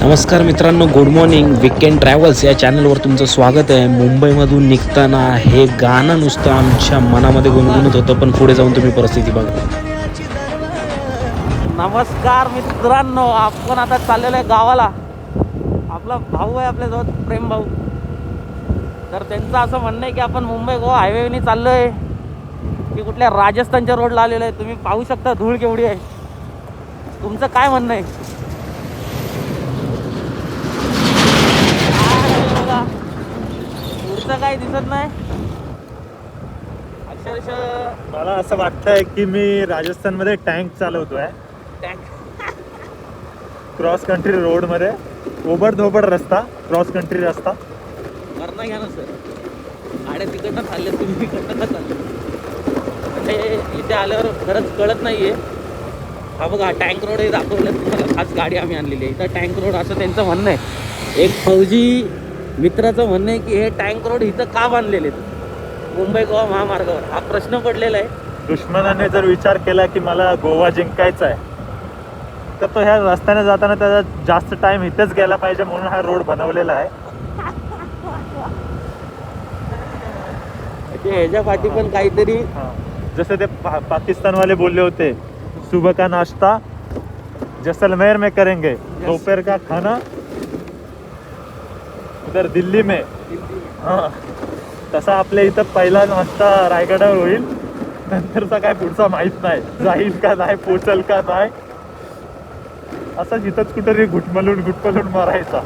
नमस्कार मित्रांनो good morning weekend travels या चॅनलवर तुमचं स्वागत आहे. मुंबईमधून निघताना हे गाणं नुसतं आमच्या मनामध्ये गुणगुणत होतं पण पुढे जाऊन तुम्ही परिस्थिती बघा. नमस्कार मित्रांनो आपण आता चाललेलो आहे गावाला. आपला भाऊ आहे आपल्याजवळ प्रेम भाऊ. तर त्यांचं असं म्हणणं आहे की आपण मुंबई गोवा हायवेने चाललो आहे की कुठल्या राजस्थानच्या रोडला आलेलो आहे. तुम्ही पाहू शकता धूळ केवढी आहे. तुमचं काय म्हणणं आहे काय आहे बघा. पुढचं काही दिसत नाही. अक्षरशः मला असं वाटतंय की मी राजस्थानमध्ये टँक चालवतोय. टँक. क्रॉस कंट्री रोडमध्ये. ओबड धोबड रस्ता क्रॉस कंट्री रस्ता. वरनं घ्या ना सर. गाड्या तिकडनं चालल्या तुम्ही चालले म्हणजे इथे आल्यावर खरंच कळत नाहीये. हा बघा टँक रोड हे दाखवलं तुम्हाला हाच गाडी आम्ही आणलेली आहे. इथं टँक रोड असं त्यांचं म्हणणं आहे. एक फौजी मित्राचं म्हणणं आहे की हे टँक रोड इथं का बांधलेले मुंबई गोवा महामार्गावर. हा प्रश्न पडलेला आहे. दुश्मनाने जर विचार केला की मला गोवा जिंकायचा आहे तर तो ह्या रस्त्याने जाताना त्याचा जास्त टाइम इथेच गेला पाहिजे म्हणून हा रोड बनवलेला आहे. म्हणजे ह्याच्या पाठी पण काहीतरी हा. जसे ते पा पाकिस्तानवाले बोलले होते सुबह का नाश्ता जैसलमेर में करेंगे दोपहर का खाना तर दिल्ली में. हा. तसा आपल्या इथं पहिला नाश्ता रायगडावर होईल. नंतरचा काय पुढचा माहीत नाही. जाईल का नाही पोचल का नाही. असंच इथंच कुठेतरी घुटमलून घुटमलून मारायचा.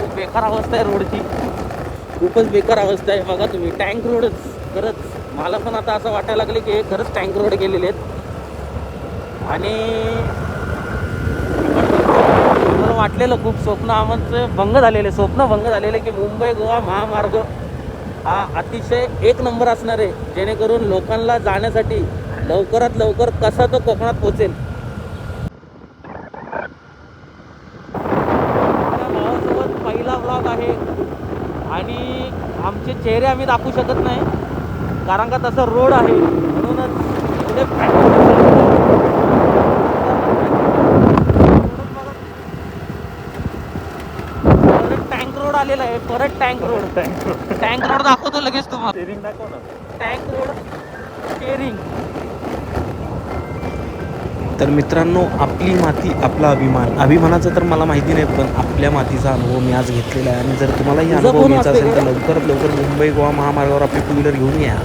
खूप बेकार अवस्था आहे रोडची. खूपच बेकार अवस्था आहे. बघा तुम्ही टँक रोडच खरंच. मला पण आता असं वाटायला लागले की हे खरंच टँक रोड गेलेले आहेत. आणि वाटलेलं खूप स्वप्न आमचं भंग झालेले स्वप्न भंग झालेले की मुंबई गोवा महामार्ग हा अतिशय एक नंबर असणार आहे. जेणेकरून लोकांना जाण्यासाठी लवकरात लवकर कसा तो कोकणात पोचेल भावासोबत पहिला ब्लॉग आहे. आणि आमचे चेहरे आम्ही दाखवू शकत नाही कारण का तसं रोड आहे म्हणूनच पुढे परत टँक रोड आलेला आहे. परत टँक रोड टँक रोड दाखवतो लगेच तुम्हाला. Steering दाखव ना. टँक रोड स्टेरिंग तर मित्रांनो आपली माती आपला अभिमान. अभिमानाचं तर मला माहिती नाही पण आपल्या मातीचा अनुभव मी आज घेतलेला आहे. आणि जर तुम्हालाही अनुभव घ्यायचा असेल तर का? लवकरात लवकर मुंबई गोवा महामार्गावर आपली टू व्हीलर घेऊन या.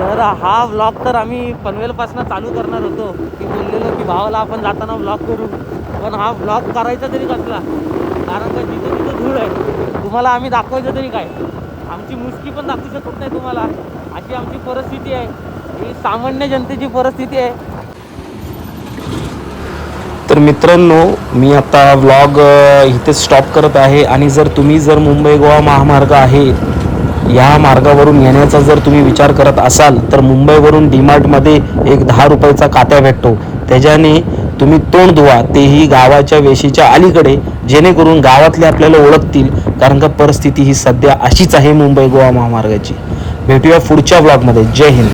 तर हा व्लॉग तर आम्ही पनवेलपासून चालू करणार होतो. की बोललेलो की भावाला आपण जाताना व्लॉग करू. पण हा व्लॉग करायचा तरी कसला? कारण का जिथं तिथं धूळ आहे. तुम्हाला आम्ही दाखवायचं तरी काय? आमची मुस्की पण दाखवू शकत नाही तुम्हाला. अशी आमची परिस्थिती आहे. ही सामान्य जनतेची परिस्थिती आहे. तर मित्रांनो मी आता व्लॉग इथे स्टॉप करत आहे. आणि जर तुम्ही जर मुंबई गोवा महामार्ग आहे या मार्गावरून येण्याचा जर तुम्ही विचार करत असाल तर मुंबईवरून डीमार्टमध्ये एक दहा रुपयाचा कात्या भेटतो. त्याच्याने तुम्ही तोंड धुवा तेही गावाच्या वेशीच्या अलीकडे जेणेकरून गावातले आपल्याला ओळखतील कारण का परिस्थिती ही सध्या अशीच आहे मुंबई गोवा महामार्गाची. भेटूया पुढच्या ब्लॉगमध्ये जय हिंद.